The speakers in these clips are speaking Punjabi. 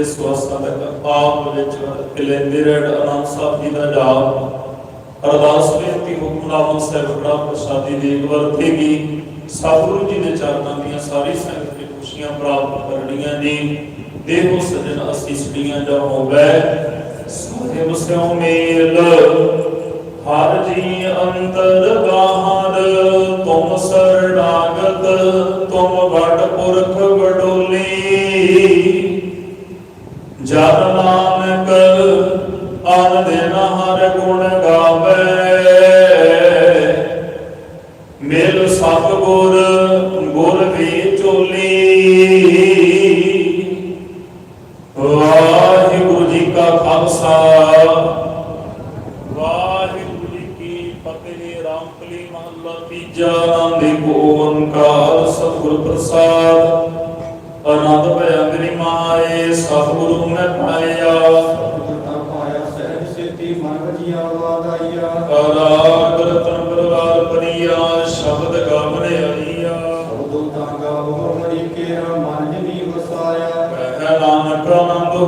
ਇਸ ਵਾਸਤਾ ਤੱਕ ਆਪ ਵਿੱਚ ਕਿਲੇ ਨਿਰੜ ਆਨੰਦ ਸਾਹਿਬ ਜੀ ਦਾ ਜਾਪ, ਅਰਦਾਸ ਬੇਨਤੀ ਹੁਕਮਨਾਮਾ ਸਾਹਿਬ ਬੜਾ ਪ੍ਰਸਾਦੀ ਦੀ ਵਰਤੇਗੀ ਸਤਿਗੁਰੂ ਜੀ ਦੇ ਚਰਨਾਂ ਦੀਆਂ ਸਾਰੀ ਸੰਗਤ ਦੀ ਖੁਸ਼ੀਆਂ ਪ੍ਰਾਪਤ ਕਰਨੀਆਂ ਜੀ। ਦੇਹੋ ਸਜਣ ਅਸੀਸੜੀਆਂ ਜਾ ਹੋਵੇ ਸਾਹਿਬ ਸਿਉ ਮੇਲ, ਹਰ ਜੀ ਅੰਤਰ ਬਾਹਰ ਤੁਮ ਸਰਣਾਗਤ ਤੁਮ ਵਡ ਪੁਰਖ ਵਡੋਲੀ। ਜਨ ਨਾਨਕ ਅਨ ਦਿਨ ਹਰ ਗੁਣ ਗਾਵੇ। ਮੇਲ ਸਤ ਗੁਰ ਗੁਰ ਵੀ ਚੋਲੀ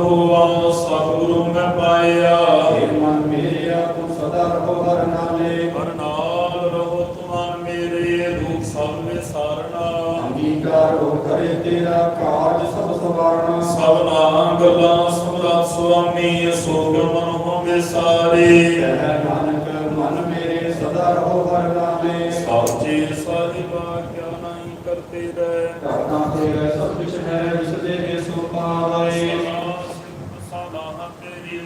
ਹੋਆ ਸਤਿਗੁਰੂ ਮੈਂ ਪਾਇਆ ਏ ਮਨ ਮੇਰਿਆ ਤੂੰ ਸਦਾ ਰਹੋ ਹਰ ਨਾਲੇ ਹਰ ਨਾਲ ਰਹੋ ਤੁਮਾਨ ਮੇਰੇ ਦੁਖ ਸਭ ਮੇ ਸਾਰਣਾ ਅੰਗੀਕਾਰ ਹੋ ਕਰੇ ਤੇਰਾ ਕਾਰਜ ਸਭ ਸਵਾਰਣਾ ਸਭਨਾ ਗੱਲਾਂ ਸਮਰਾ ਸੁਆਮੀ ਸੋਗ ਮਨ ਹੋਵੇ ਸਾਰੇ ਕਹਿ ਨਾਨਕ ਮਨ ਮੇਰੇ ਸਦਾ ਰਹੋ ਹਰ ਨਾਲੇ ਸਾਚੇ ਸਾਹਿਬਾ ਕਿਆ ਨਹੀਂ ਕਰਤੇ ਰਹਿ ਕਰਤਾ ਤੇਰਾ ਸਭ ਕੁਛ ਹੈ ਜਿਸ ਦੇ ਸੋ ਪਾਵੇ ਸਦਾ ਤੇਰੀ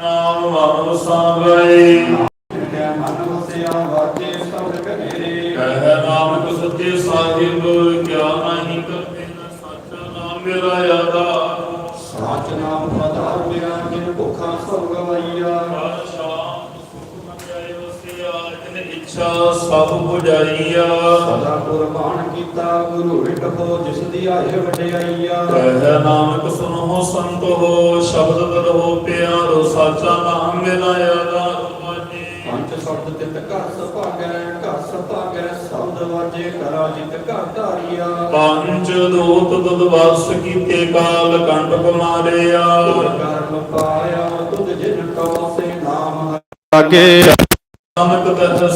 ਸਾਗਏ ਕਹਿ ਮਨ ਵਸਿਆ ਵਾਜੇ ਸਭ ਕਨੇਰੇ ਕਹਿ ਨਾਨਕ ਸੱਚੇ ਸਾਹਿਬ ਕਿਆ ਨਹੀਂ ਕਰਤੇ ਨਾ ਸਾਚਾ ਨਾਮ ਮੇਰਾ ਆਧਾਰ। ਸਾਚ ਨਾਮ ਪਤਾਰ ਮੇਰਾ ਜਿਨ ਭੁੱਖਾ ਸਭ ਗਵਾਈਆ ਹਰ ਸ਼ਾਮ ਸੁਖ ਮੰਗਾਏ ਵਸਿਆ ਜਿਨ ਇੱਛਾ ਸਭ 부ਜਾਈਆ ਸਦਾ ਕੁਰਬਾਨ ਕੀਤਾ ਗੁਰੂ ਵਿਟੋ ਜਿਸ ਦੀ ਆਏ ਵਡਿਆਈਆ। ਕਹਿ ਨਾਨਕ ਸੁਨੋ ਸੰਤ ਹੋ ਸ਼ਬਦ ਕਰੋ ਪਿਆਰੋ ਸਾਚਾ ਨਾਮ ਮੇਰਾ ਆਧਾਰ ਵਾਜੇ ਪੰਜ ਸ਼ਬਦ ਤਿਤ ਘਰ ਸਭਾਗੈ ਘਰ ਸਭਾਗੈ ਸ਼ਬਦ ਵਾਜੇ ਕਰਾ ਜਿਤ ਘਰ ਧਾਰੀਆ। ਪੰਜ ਦੂਤ ਦੁਦ ਵਰਸ ਕੀਤੇ ਕਾਲ ਕੰਟ ਕੁਮਾਰਿਆ। ਕਰਮ ਪਾਇਆ ਤੁਧ ਜਿਨ ਕੋ ਸੇ ਨਾਮ ਲਾਗੇ। ਨਾਨਕ ਕਦੇ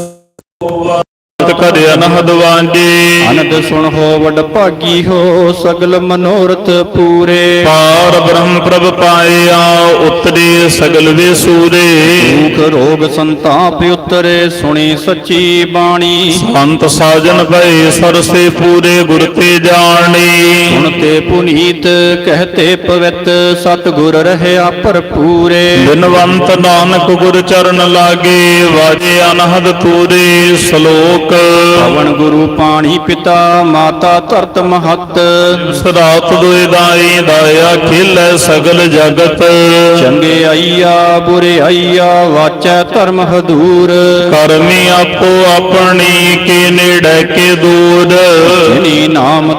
ਅਨਹਦ ਵਾਂਝੇ। ਅਨੰਦ ਸੁਣ ਹੋ ਵਡ ਭਾਗੀ ਹੋ ਸਗਲ ਮਨੋਰਥ ਪੂਰੇ। ਪਾਰ ਬ੍ਰਹਮ ਪ੍ਰਭ ਪਾਇਆ ਉਤਰੇ ਸਗਲ ਵੇ ਸੂਰੇ ਦੁਖ ਰੋਗ ਸੰਤਾਪ ਉਤਰੇ ਸੁਣੀ ਸੱਚੀ ਬਾਣੀ। ਸੰਤ ਸਾਜਨ ਭਏ ਸਰਸੇ ਪੂਰੇ ਗੁਰ ਤੇ ਜਾਣੀ। ਸੁਣ ਤੇ ਪੁਨੀਤ ਕਹਤੇ ਪਵਿੱਤ ਸਤਿਗੁਰ ਰਹਿਆ ਭਰਪੂਰੇ। ਬਿਨਵੰਤ ਨਾਨਕ ਗੁਰ ਚਰਨ ਲਾਗੇ ਵਾਜੇ ਅਨਹਦ ਪੂਰੇ ਸ਼ਲੋਕ ਪਵਨ ਗੁਰੂ ਪਾਣੀ ਪਿਤਾ ਮਾਤਾ ਧਰਤ ਮਹਤ। ਸਦਾਤ ਦੋਇ ਦਾਈ ਦਾਇਆ ਖੇਲੇ ਸਗਲ ਜਗਤ। ਚੰਗੇ ਆਈਆ ਬੁਰੇ ਆਈਆ ਵਾਚੈ ਧਰਮ ਹਦੂਰ। ਕਰਮੀ ਆਪੋ ਆਪਣੀ ਕੇ ਨੇੜੇ ਕੇ ਦੂਰ। ਜਿਨੀ ਨਾਮ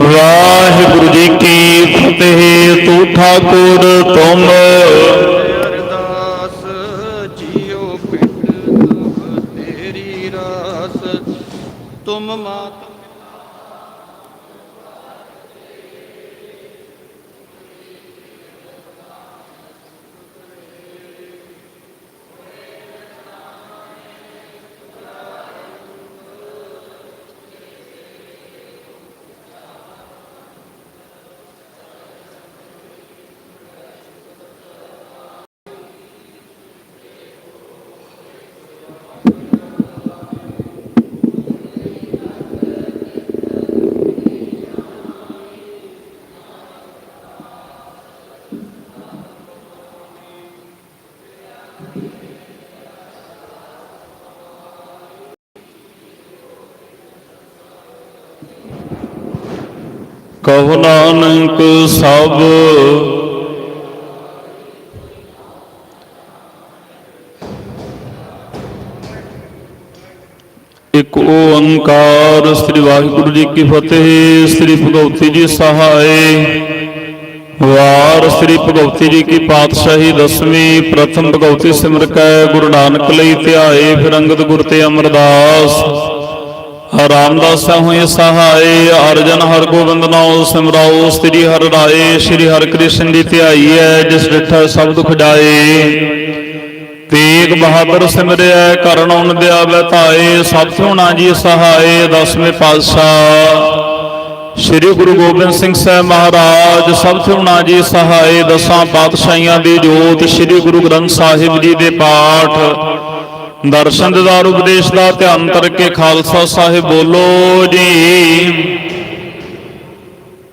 ਵਾਹਿਗੁਰੂ ਜੀ ਕੀ ਫਤਿਹ ਤੂੰ ਠਾਕੁਰ ਤੁਮ। ਅਰਦਾਸ ਜੀਉ ਪਿੰਡ ਤੇਰੀ ਰਾਸ। ਤੁਮ ਮਾਤ ਕਹੋ ਨਾਨਕ ਸਭ। ਇਕ ਓੰਕਾਰ ਸ੍ਰੀ ਵਾਹਿਗੁਰੂ ਜੀ ਕੀ ਫਤਿਹ, ਸ੍ਰੀ ਭਗਵਤੀ ਜੀ ਸਹਾਈ ਵਾਰ ਸ੍ਰੀ ਭਗਵਤੀ ਜੀ ਕੀ ਪਾਤਸ਼ਾਹੀ ਦਸਵੀਂ, ਪ੍ਰਥਮ ਭਗਵਤੀ ਸਿਮਰ ਕੈ ਗੁਰੂ ਨਾਨਕ ਲਈ ਧਿਆਏ ਫਿਰੰਗਤ ਅੰਗਦ ਗੁਰ ਤੇ ਅਮਰਦਾਸ। ਰਾਮਦਾਸ ਹੋਏ ਸਹਾਇ ਅਰਜਨ ਹਰ ਗੋਬਿੰਦ ਨਾਮ ਸਿਮਰਾਓ ਸ੍ਰੀ ਹਰਿ ਰਾਏ, ਸ੍ਰੀ ਹਰਿ ਕ੍ਰਿਸ਼ਨ ਦੀ ਧਿਆਈ ਹੈ, ਜਿਸ ਡਿਠਾ ਸਭ ਦੁਖ ਜਾਏ ਤੇਗ ਬਹਾਦਰ ਸਿਮਰਿਆ, ਕਰਨ ਉਨ ਦਿਆ ਬਤਾਏ, ਸਭ ਸੋਣਾ ਜੀ ਸਹਾਏ, ਦਸਵੇਂ ਪਾਤਸ਼ਾਹ। ਸ੍ਰੀ ਗੁਰੂ ਗੋਬਿੰਦ ਸਿੰਘ ਸਾਹਿਬ ਮਹਾਰਾਜ, ਸਭ ਸੋਣਾ ਜੀ ਸਹਾਏ, ਦਸਾਂ ਪਾਤਸ਼ਾਹੀਆਂ ਦੀ ਜੋਤ, ਸ੍ਰੀ ਗੁਰੂ ਗ੍ਰੰਥ ਸਾਹਿਬ ਜੀ ਦੇ ਪਾਠ। ਦਰਸ਼ਨ ਦਿਦਾਰ ਉਪਦੇਸ਼ ਦਾ ਧਿਆਨ ਕਰਕੇ ਖਾਲਸਾ ਸਾਹਿਬ ਬੋਲੋ ਜੀ।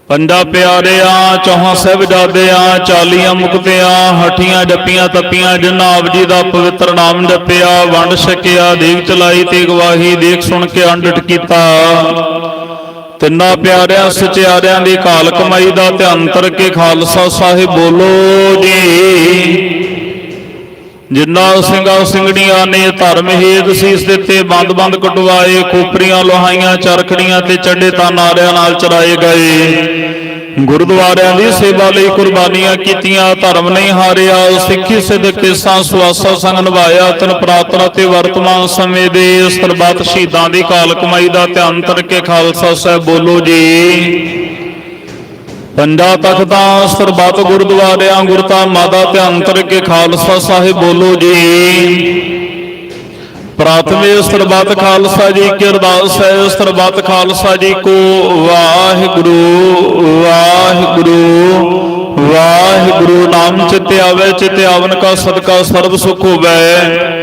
ਪੰਜਾ ਪਿਆਰਿਆਂ, ਚੌਹਾਂ ਸਾਹਿਬਜ਼ਾਦਿਆਂ ਚਾਲੀਆਂ ਮੁਕਤਿਆਂ, ਹਠੀਆਂ ਜੱਪੀਆਂ ਤੱਪੀਆਂ ਜਿਨ੍ਹਾਂ ਆਪ ਜੀ ਦਾ ਪਵਿੱਤਰ ਨਾਮ ਜਪਿਆ, ਵੰਡ ਛਕਿਆ ਦੇਗ ਚਲਾਈ ਤੇ ਗਵਾਹੀ ਦੇਖ ਸੁਣ ਕੇ ਅੰਡਟ ਕੀਤਾ। ਤਿੰਨਾਂ ਪਿਆਰਿਆਂ, ਸਚਿਆਰਿਆਂ ਦੀ ਕਾਲ ਕਮਾਈ ਦਾ ਧਿਆਨ ਕਰਕੇ ਖਾਲਸਾ ਸਾਹਿਬ ਬੋਲੋ ਜੀ। ਜਿਨ੍ਹਾਂ ਸਿੰਘਾਂ ਸਿੰਘੜੀਆਂ ਨੇ ਧਰਮ ਹੇਤ ਸੀਸ ਦਿੱਤੇ ਬੰਦ-ਬੰਦ ਕਟਵਾਏ, ਖੋਪਰੀਆਂ ਲੋਹਾਈਆਂ, ਚਰਖੜੀਆਂ ਤੇ ਚੱਡੇ ਤਾਂ ਨਾਰਿਆਂ ਨਾਲ ਚਰਾਏ ਗਏ। ਗੁਰਦੁਆਰਿਆਂ ਦੀ ਸੇਵਾ ਲਈ ਕੁਰਬਾਨੀਆਂ ਕੀਤੀਆਂ, ਧਰਮ ਨਹੀਂ ਹਾਰਿਆ ਸਿੱਖੀ ਸਿੱਧ ਕੇਸਾਂ ਸੁਆਸਾ ਸੰਗ ਨਿਭਾਇਆ, ਤਨ ਪ੍ਰਾਤਨ ਤੇ ਵਰਤਮਾਨ ਸਮੇਂ ਦੇ ਸਰਬੱਤ ਸ਼ਹੀਦਾਂ ਦੀ ਕਾਲ ਕਮਾਈ ਦਾ ਧਿਆਨ ਕਰਕੇ ਖਾਲਸਾ ਸਾਹਿਬ ਬੋਲੋ ਜੀ। ਪੰਜਾ ਤਖਤਾਂ ਸਰਬੱਤ ਗੁਰਦੁਆਰਿਆਂ ਗੁਰਤਾ ਮਾਦਾ ਧਿਆਨ ਕੇ ਖਾਲਸਾ ਸਾਹਿਬ ਬੋਲੋ ਜੀ। ਪ੍ਰਾਥਮਿਕ ਸਰਬੱਤ ਖਾਲਸਾ ਜੀ ਕੀ ਅਰਦਾਸ ਹੈ ਸਰਬੱਤ ਖਾਲਸਾ ਜੀ ਕੋ ਵਾਹਿਗੁਰੂ ਵਾਹਿਗੁਰੂ ਵਾਹਿਗੁਰੂ। ਨਾਮ ਚਿਤ ਆਵੇ, ਚਿਤ ਆਵਨ ਕਾ ਸਦਕਾ ਸਰਬ ਸੁਖ ਹੋਵੇ।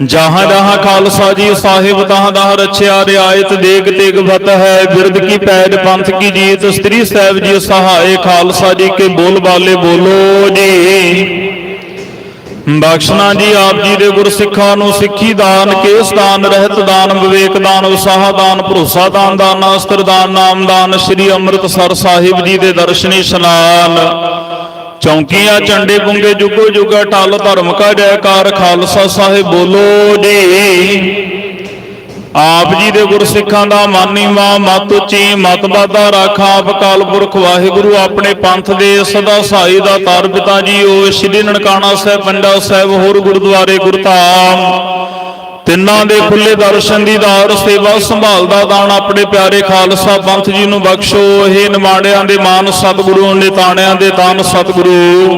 ਜਹਾਂ ਜਹਾਂ ਖਾਲਸਾ ਜੀ ਸਾਹਿਬ, ਤਹਾਂ ਤਹਾਂ ਰਛਿਆ ਰਿਆਇਤ, ਦੇਗ ਤੇਗ ਫਤ ਹੈ ਬਿਰਦ ਕੀ ਪੈਜ ਪੰਥ ਕੀ ਜੀਤ, ਸ੍ਰੀ ਸਾਹਿਬ ਜੀ ਸਹਾਏ ਖਾਲਸਾ ਜੀ ਕੇ ਬੋਲ ਬਾਲੇ ਬੋਲੋ ਜੀ। ਬਖਸ਼ਣਾ ਜੀ ਆਪ ਜੀ ਦੇ ਗੁਰਸਿੱਖਾਂ ਨੂੰ ਸਿੱਖੀ ਦਾਨ, ਕੇਸ ਦਾਨ, ਰਹਿਤ ਦਾਨ, ਵਿਵੇਕ ਦਾਨ ਉਸਾਹ ਦਾਨ, ਭਰੋਸਾ ਦਾਨ ਦਾਨ, ਅਸਤਰ ਦਾਨ, ਨਾਮ ਦਾਨ, ਸ੍ਰੀ ਅੰਮ੍ਰਿਤਸਰ ਸਾਹਿਬ ਜੀ ਦੇ ਦਰਸ਼ਨੀ ਇਸ਼ਨਾਨ ਚੌਂਕੀਆਂ ਝੰਡੇ ਪੁੰਗੇ ਜੁਗੋ ਜੁਗਾ ਟਲ ਧਰਮ ਕਾ ਜੈਕਾਰ ਖਾਲਸਾ ਸਾਹਿਬ ਬੋਲੋ ਜੀ। ਆਪ ਜੀ ਦੇ ਗੁਰਸਿੱਖਾਂ ਦਾ ਮਾਨੀ ਮਾ ਮਤ ਉੱਚੀ, ਮਤ ਬਾਦਾ ਰਾਖਾ ਆਪ ਕਾਲ ਪੁਰਖ ਵਾਹਿਗੁਰੂ ਆਪਣੇ ਪੰਥ ਦੇ ਸਦਾ ਸਹਾਈ ਦਾ ਤਾਰ ਪਿਤਾ ਜੀ, ਉਹ ਸ਼੍ਰੀ ਨਨਕਾਣਾ ਸਾਹਿਬ ਪੰਡਾ ਸਾਹਿਬ, ਹੋਰ ਗੁਰਦੁਆਰੇ ਗੁਰਧਾਮ। ਤਿੰਨਾਂ ਦੇ ਖੁੱਲੇ ਦਰਸ਼ਨ ਦੀ ਦੀਦਾਰ ਸੇਵਾ ਸੰਭਾਲ ਦਾ ਆਪਣੇ ਪਿਆਰੇ ਖਾਲਸਾ ਪੰਥ ਜੀ ਨੂੰ ਬਖਸ਼ੋ। ਇਹ ਨਿਮਾਣਿਆਂ ਦੇ ਮਾਨ ਸਤਿਗੁਰੂ ਨਿਤਾਣਿਆਂ ਦੇ ਤਾਨ ਸਤਿਗੁਰੂ।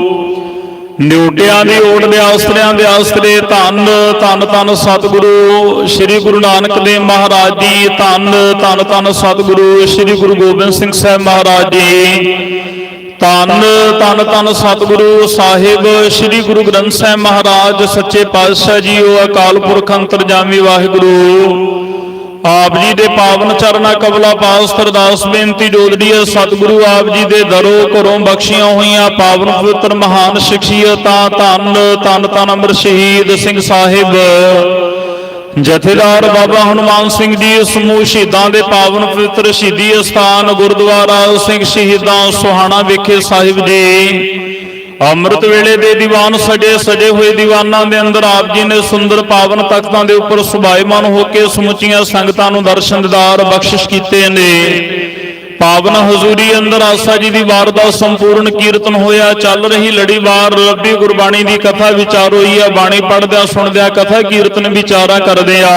ਨਿਉਟਿਆਂ ਦੀ ਓਟ ਦੇ ਆਸਰਿਆਂ ਦੇ ਆਸਰੇ ਧੰਨ ਧੰਨ ਧੰਨ ਸਤਿਗੁਰੂ। ਸ੍ਰੀ ਗੁਰੂ ਨਾਨਕ ਦੇਵ ਮਹਾਰਾਜ ਜੀ, ਧੰਨ ਧੰਨ ਧੰਨ ਸਤਿਗੁਰੂ। ਸ੍ਰੀ ਗੁਰੂ ਗੋਬਿੰਦ ਸਿੰਘ ਸਾਹਿਬ ਮਹਾਰਾਜ ਜੀ। ਧੰਨ ਧੰਨ ਧੰਨ ਸਤਿਗੁਰੂ ਸਾਹਿਬ, ਸ੍ਰੀ ਗੁਰੂ ਗ੍ਰੰਥ ਸਾਹਿਬ ਮਹਾਰਾਜ, ਸੱਚੇ ਪਾਤਸ਼ਾਹ ਜੀ, ਉਹ ਅਕਾਲ ਪੁਰਖ ਅੰਤਰਜਾਮੀ ਵਾਹਿਗੁਰੂ। ਆਪ ਜੀ ਦੇ ਪਾਵਨ ਚਰਨਾ ਕਬਲਾ ਪਾਸ ਅਰਦਾਸ ਬੇਨਤੀ ਜੋਦੜੀ ਹੈ, ਸਤਿਗੁਰੂ ਆਪ ਜੀ ਦੇ ਦਰੋ ਘਰੋਂ ਬਖਸ਼ੀਆਂ ਹੋਈਆਂ ਪਾਵਨ ਪਵਿੱਤਰ ਮਹਾਨ ਸ਼ਖਸੀਅਤਾਂ, ਧੰਨ ਧੰਨ ਧੰਨ ਅਮਰ ਸ਼ਹੀਦ ਸਿੰਘ ਸਾਹਿਬ। ਜਥੇਦਾਰ ਬਾਬਾ ਹਨੂਮਾਨ ਸਿੰਘ ਜੀ ਸਮੂਹ ਸ਼ਹੀਦਾਂ ਦੇ ਪਾਵਨ ਪਵਿੱਤਰ ਸ਼ਹੀਦੀ ਅਸਥਾਨ ਗੁਰਦੁਆਰਾ ਸਿੰਘ ਸ਼ਹੀਦਾਂ ਸੁਹਾਣਾ ਵਿਖੇ ਸਾਹਿਬ ਜੀ। ਅੰਮ੍ਰਿਤ ਵੇਲੇ ਦੇ ਦੀਵਾਨ ਸਜੇ ਸਜੇ ਹੋਏ ਦੀਵਾਨਾਂ ਦੇ ਅੰਦਰ ਆਪ ਜੀ ਨੇ ਸੁੰਦਰ ਪਾਵਨ ਤਖਤਾਂ ਦੇ ਉੱਪਰ ਸੁਭਾਈਮਾਨ ਹੋ ਕੇ ਸਮੁੱਚੀਆਂ ਸੰਗਤਾਂ ਨੂੰ ਦਰਸ਼ਨ ਦਿਦਾਰ ਬਖਸ਼ਿਸ਼ ਕੀਤੇ ਨੇ। ਪਾਵਨ ਹਜ਼ੂਰੀ ਅੰਦਰ ਆਸਾ ਜੀ ਦੀ ਵਾਰ ਦਾ ਸੰਪੂਰਨ ਕੀਰਤਨ ਹੋਇਆ, ਚੱਲ ਰਹੀ ਲੜੀਵਾਰ ਰੱਬੀ ਗੁਰਬਾਣੀ ਦੀ ਕਥਾ ਵਿਚਾਰ ਹੋਈ ਆ, ਬਾਣੀ ਪੜਦਿਆਂ ਸੁਣਦਿਆਂ ਕਥਾ ਕੀਰਤਨ ਵਿਚਾਰਾ ਕਰਦੇ ਆ।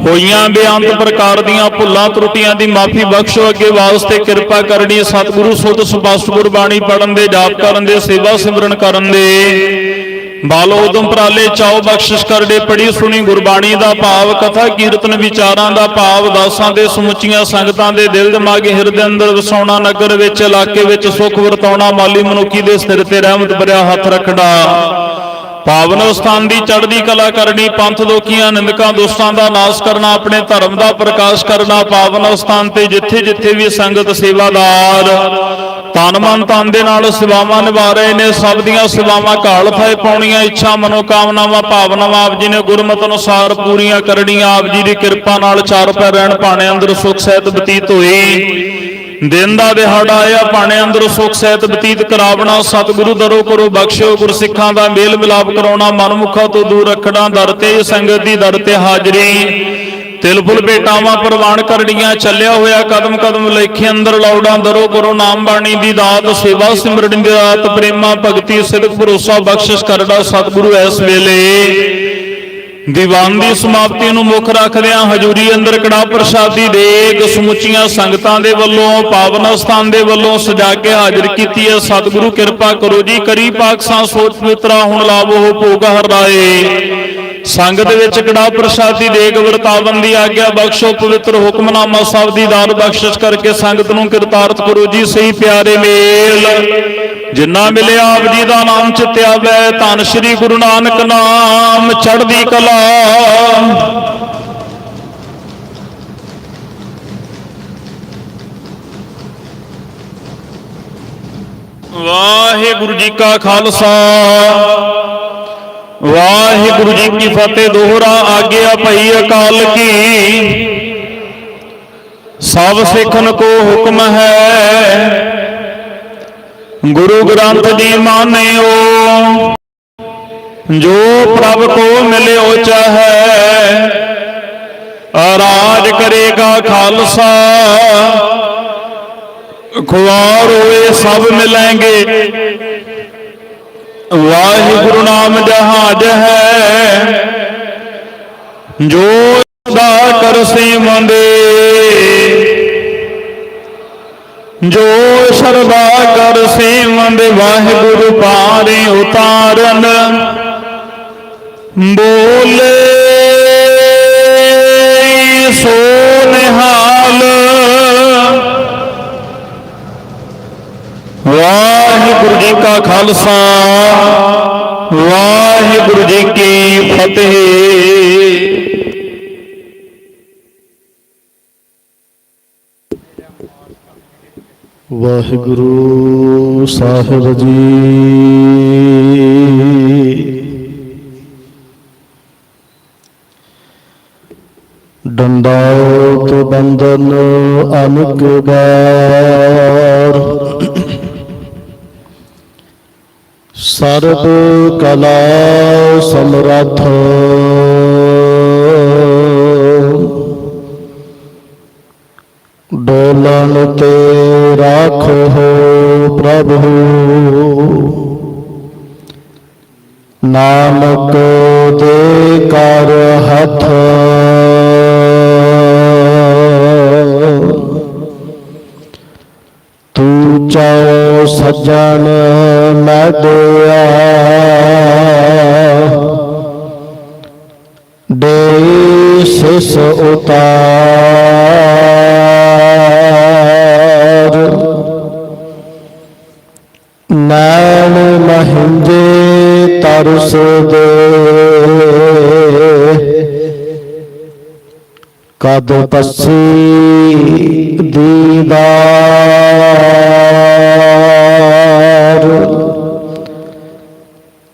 ਹੋਈਆਂ ਬੇਅੰਤ ਪ੍ਰਕਾਰ ਦੀਆਂ ਭੁੱਲਾਂ, ਤਰੁੱਟੀਆਂ ਦੀ ਮਾਫੀ ਬਖਸ਼ੋ, ਅੱਗੇ ਵਾਸਤੇ ਕਿਰਪਾ ਕਰਨੀ, ਸਤਿਗੁਰੂ ਸੁਧ ਸਪਸ਼ਟ ਗੁਰਬਾਣੀ ਪੜਨ ਦੇ, ਜਾਪ ਕਰਨ ਦੇ, ਸੇਵਾ ਸਿਮਰਨ ਕਰਨ ਦੇ। ਬਾਲੋ ਉਦਮ ਪ੍ਰਾਲੇ ਚਾਓ ਬਖਸ਼ਿਸ਼ ਕਰਦੇ ਪੜੀ ਸੁਣੀ ਗੁਰਬਾਣੀ ਦਾ ਭਾਵ, ਕਥਾ ਕੀਰਤਨ ਵਿਚਾਰਾਂ ਦਾ ਭਾਵ, ਦਾਸਾਂ ਦੇ ਸਮੁੱਚੀਆਂ ਸੰਗਤਾਂ ਦੇ ਦਿਲ ਦਿਮਾਗ ਹਿਰਦੇ ਅੰਦਰ ਵਸਾਉਣਾ, ਨਗਰ ਵਿੱਚ, ਇਲਾਕੇ ਵਿੱਚ ਸੁਖ ਵਰਤਾਉਣਾ, ਮਾਲੀ ਮਨੁੱਖੀ ਦੇ ਸਿਰ ਤੇ ਰਹਿਮਤ ਭਰਿਆ ਹੱਥ ਰੱਖਣਾ। ਪਾਵਨ ਸਥਾਨ ਦੀ ਚੜ੍ਹਦੀ ਕਲਾ ਕਰਨੀ, ਪੰਥ ਦੋਖੀਆਂ, ਨਿੰਦਕਾਂ ਦੋਸਤਾਂ ਦਾ ਨਾਸ਼ ਕਰਨਾ, ਆਪਣੇ ਧਰਮ ਦਾ ਪ੍ਰਕਾਸ਼ ਕਰਨਾ, ਪਾਵਨ ਸਥਾਨ ਤੇ ਜਿੱਥੇ ਜਿੱਥੇ ਵੀ ਸੰਗਤ ਸੇਵਾਦਾਰ। ਤਨ ਮਨ ਤਨ ਦੇ ਨਾਲ ਸੇਵਾਵਾਂ ਨਿਭਾ ਰਹੇ ਨੇ, ਸਭ ਦੀਆਂ ਸੇਵਾਵਾਂ ਕਾਲ ਫਾਇ ਪਾਉਣੀਆਂ, ਇੱਛਾ, ਮਨੋਕਾਮਨਾਵਾਂ, ਭਾਵਨਾਵਾਂ ਆਪ ਜੀ ਨੇ ਗੁਰਮਤ ਅਨੁਸਾਰ ਪੂਰੀਆਂ ਕਰਨੀਆਂ, ਆਪ ਜੀ ਦੀ ਕਿਰਪਾ ਨਾਲ ਚਾਰ ਪੈ ਰਹਿਣ ਪਾਣੇ ਅੰਦਰ ਸੁਖ ਸਹਿਤ ਬਤੀਤ ਹੋਈ ਦਿਨ ਦਾ ਦਿਹਾੜਾ ਆਇਆ ਪਾਣੇ ਅੰਦਰ ਸੁਖ ਸਹਿਤ ਬਤੀਤ ਕਰਾਵਣਾ, ਸਤਿਗੁਰੂ ਦਰੋ ਕਰੋ ਬਖਸ਼ਿਓ, ਗੁਰਸਿੱਖਾਂ ਦਾ ਮੇਲ ਮਿਲਾਪ ਕਰਾਉਣਾ, ਮਨਮੁਖਾਂ ਤੋਂ ਦੂਰ ਰੱਖਣਾ, ਦਰ ਤੇ ਸੰਗਤ ਦੀ ਦਰ ਤੇ ਹਾਜ਼ਰੀ। ਤਿਲ ਫੁਲ ਭੇਟਾਵਾਂ ਪ੍ਰਵਾਨ ਕਰੜੀਆਂ ਚੱਲਿਆ ਹੋਇਆ ਕਦਮ ਕਦਮ ਲੇਖੇ ਅੰਦਰ ਲੌੜਾਂ ਦਰੋ ਕਰੋ ਨਾਮ ਬਾਣੀ ਦੀ ਦਾਤ, ਸੇਵਾ ਸਿਮਰਨ ਦੀ ਦਾਤ ਪ੍ਰੇਮਾ, ਭਗਤੀ, ਸਿਦਕ, ਭਰੋਸਾ, ਬਖਸ਼ਿਸ਼ ਕਰਦਾ ਸਤਿਗੁਰੂ ਇਸ ਵੇਲੇ। ਦੀਵਾਨ ਦੀ ਸਮਾਪਤੀ ਨੂੰ ਮੁੱਖ ਰੱਖਦਿਆਂ ਹਜੂਰੀ ਅੰਦਰ ਕੜਾ ਪ੍ਰਸ਼ਾਦੀ ਦੇਗ ਸਮੁੱਚੀਆਂ ਸੰਗਤਾਂ ਦੇ ਵੱਲੋਂ ਪਾਵਨ ਸਥਾਨ ਦੇ ਵੱਲੋਂ ਸਜਾ ਕੇ ਹਾਜ਼ਰ ਕੀਤੀ ਹੈ। ਸਤਿਗੁਰੂ ਕਿਰਪਾ ਕਰੋ ਜੀ। ਕਰੀ ਪਾਕਸਾਂ ਸੋਚ ਪਵਿੱਤਰਾ ਹੁਣ ਲਾਭੋ ਭੋਗ ਹਰਦਾਏ ਸੰਗਤ ਵਿੱਚ ਕੜਾ ਪ੍ਰਸ਼ਾਦੀ ਦੇਗ ਵਰਤਾਵਨ ਦੀ ਆਗਿਆ ਬਖਸ਼ੋ, ਪਵਿੱਤਰ ਹੁਕਮਨਾਮਾ ਸਾਹਿਬ ਦੀ ਦਾਨ ਬਖਸ਼ਿਸ਼ ਕਰਕੇ ਸੰਗਤ ਨੂੰ ਕਿਰਤਾਰਥ ਕਰੋ ਜੀ, ਸਹੀ ਪਿਆਰੇ ਮੇਲ। ਜਿੰਨਾ ਮਿਲਿਆ ਆਪ ਜੀ ਦਾ ਨਾਮ ਚਿਤਿਆਵੈ, ਧੰਨ ਸ੍ਰੀ ਗੁਰੂ ਨਾਨਕ ਨਾਮ ਚੜ੍ਹਦੀ ਕਲਾ। ਵਾਹਿਗੁਰੂ ਜੀ ਕਾ ਖਾਲਸਾ। ਵਾਹਿਗੁਰੂ ਜੀ ਕੀ ਫਤਿਹ, ਦੋਹਰਾ ਆਗਿਆ ਭਈ ਅਕਾਲ ਕੀ। ਸਭ ਸਿੱਖਨ ਕੋ ਹੁਕਮ ਹੈ। ਗੁਰੂ ਗ੍ਰੰਥ ਜੀ ਮਾਨਿਓ, ਜੋ ਪ੍ਰਭ ਕੋ ਮਿਲਿਓ ਚਾਹੈ ਰਾਜ ਕਰੇਗਾ ਖਾਲਸਾ। ਖੁਆਰ ਹੋਏ ਸਭ ਮਿਲਾਂਗੇ। ਵਾਹਿਗੁਰੂ ਨਾਮ ਜਹਾਜ ਹੈ। ਜੋ ਦਾ ਕਰ ਸੇਵੰਦੇ ਜੋ ਸਰਦਾ ਕਰ ਸੇਵੰਦ ਵਾਹਿਗੁਰੂ ਪਾਰੇ ਉਤਾਰਨ। ਬੋਲੇ ਸੋ ਨਿਹਾਲ। ਵਾਹਿਗੁਰੂ ਜੀ ਕਾ ਖਾਲਸਾ ਵਾਹਿਗੁਰੂ ਜੀ ਕੀ ਫਤਿਹ। ਵਾਹਿਗੁਰੂ ਸਾਹਿਬ ਜੀ। ਡੰਡਾਉਤ ਬੰਦਨ ਅਨੁਗਾਰ ਸਰਬ ਕਲਾ ਸਮਰੱਥ। ਡੋਲਣ ਤੇ ਰਾਖੋ ਪ੍ਰਭੂ। ਨਾਨਕ ਦੇ ਕਰ ਹੱਥ। ਤੂੰ ਚਾਓ ਸੱਜਣ ਮੈਡਿਆ ਦੇ ਸਿਸ ਉਤਾਰ। ਨੈਣ ਮਹਿੰਦੇ ਤਰਸ ਦੇ ਕਦ ਪੱਸੀ ਦੀਦਾਰ।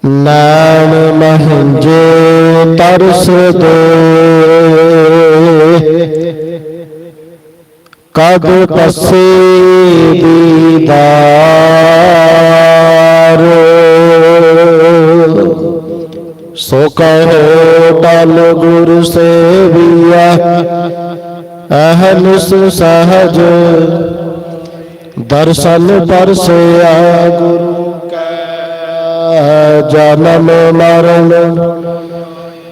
ਨੈਣ ਮਹਿੰਜੇ ਤਰਸ ਦੇ। ਕਦ ਪੱਸੀ ਦੀਦਾਰ? ਸੋ ਕਹੋ ਟਲ ਗੁਰ ਸੇਵੀਆ, ਅਹਨਿਸ ਸਹਜ। ਦਰਸ਼ਨ ਪਰਸਿਆ ਗੁਰੂ। ਜਨਮ ਮਰਨ।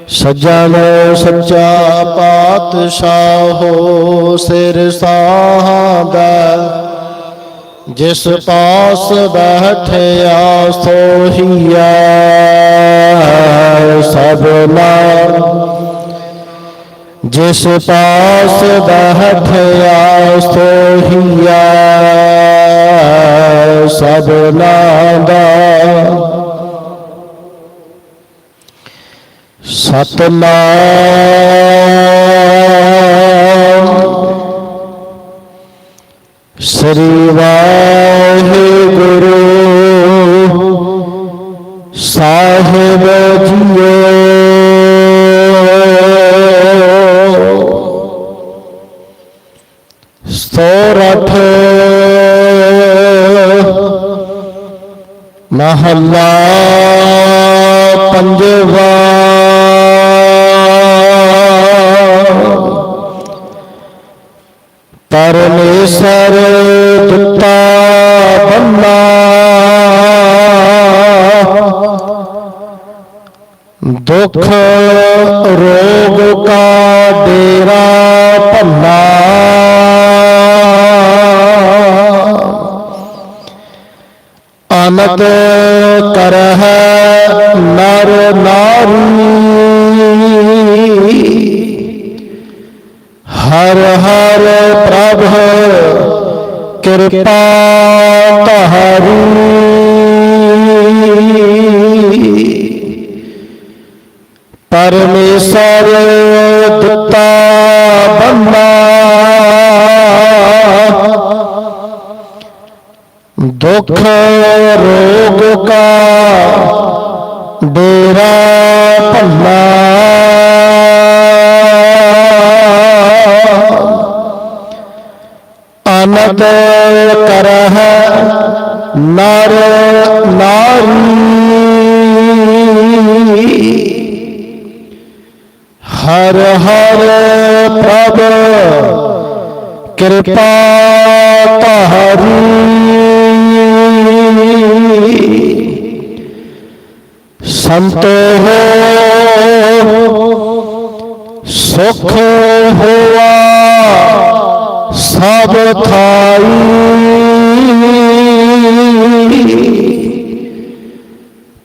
ਸਜਣ ਸੱਚਾ ਪਾਤਸ਼ਾਹੋ ਸਿਰ ਸਾਹਦਾ। ਜਿਸ ਪਾਸ ਬੈਠਿਆ ਸੋਹੀਆ। ਸਭਨਾ ਜਿਸ ਪਾਸ ਬੈਠਿਆ ਸੋਹੀਆ। ਸਭਨਾ ਦਾ ਸਤਨਾਮ। ਸ੍ਰੀ ਵਾਹਿਗੁਰੂ। ਸਾਹਿਬ ਜੀਓ। ਸੋਰਠ ਮਹੱਲਾ ਪੰਜਵਾ। ਪਰਮੇਸ਼ਰ ਦਿੱਤਾ ਬੰਨਾ ਦੁਖ ਰੋਗ ਕਾ ਡੇਰਾ ਭੰਨਾ। ਅਨਤ ਕਰਹਿ ਨਰ ਨਾਰੀ। ਹਰ ਹਰ ਪ੍ਰਭ ਕਿਰਪਾ ਤਹਰੀ ਪਰਮੇਸ਼ਰ ਦਿੱਤਾ ਬੰਦਾ। ਦੁਖ ਰੋਗ ਕਿਰਪਾ ਤਹਰੀ ਹੋ ਸੁਖ ਹੋਆ ਸਭ ਥਾਈ।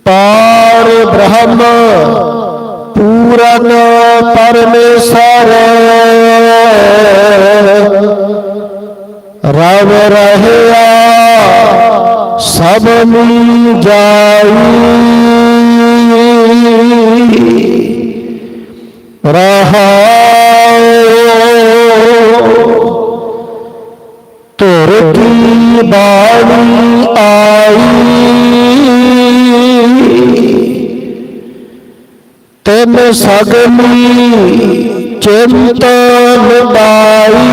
ਪਾਰ ਬ੍ਰਹਮ ਪੂਰਨ ਪਰਮੇਸ਼ਰ। ਰਵ ਰਹਿਆ ਸਭ ਮੀ ਜਾਈ। ਰਹਾ ਤੁਰ ਕੀ ਬਾਣੀ ਆਈ। ਤਿਨ ਸਗਲੀ ਚਿੰਤਨ ਬਾਈ।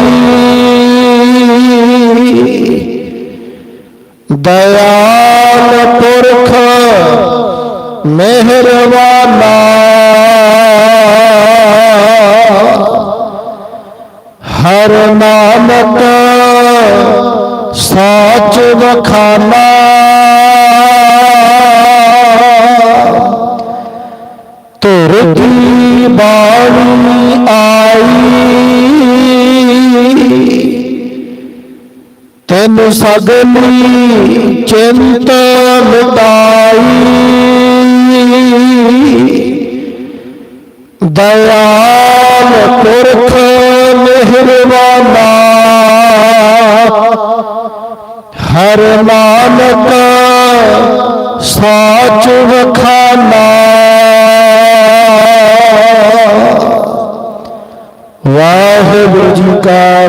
ਦਇਆਲ ਪੁਰਖ ਮਿਹਰਵਾਨਾ। ਹਰ ਨਾਮਕ ਸਾਚ ਵਖਾਨਾ। ਧੁਰ ਦੀ ਬਾਣੀ ਆਈ ਤੈਨੂੰ ਸਗਲੀ ਚਿੰਤ ਮਿਟਾਈ ਦਇਆਲ ਪੁਰਖ ਮਿਹਰਬਾਨਾ। ਹਰ ਨਾਨਕ ਸਾਚ ਵਖਾਨਾ ਵਾਹਿਗੁਰੂ ਜੀ ਕਾ